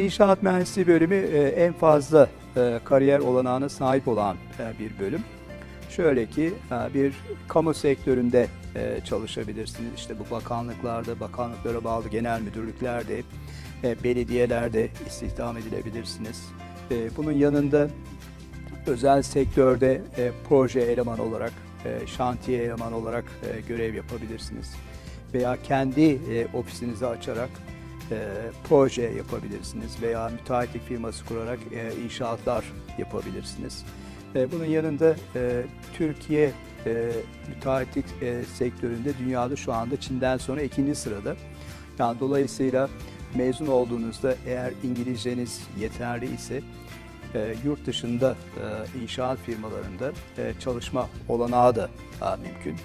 İnşaat mühendisliği bölümü e, en fazla e, kariyer olanağına sahip olan e, bir bölüm. Şöyle ki bir kamu sektöründe çalışabilirsiniz. İşte bu bakanlıklarda, bakanlıklara bağlı genel müdürlüklerde, belediyelerde istihdam edilebilirsiniz. Bunun yanında özel sektörde proje elemanı olarak, şantiye elemanı olarak görev yapabilirsiniz. Veya kendi ofisinizi açarak e, proje yapabilirsiniz veya müteahhitlik firması kurarak e, inşaatlar yapabilirsiniz. E, bunun yanında e, Türkiye e, müteahhitlik e, sektöründe dünyada şu anda Çin'den sonra ikinci sırada. Yani dolayısıyla mezun olduğunuzda eğer İngilizceniz yeterli ise e, yurt dışında e, inşaat firmalarında e, çalışma olanağı da e, mümkün.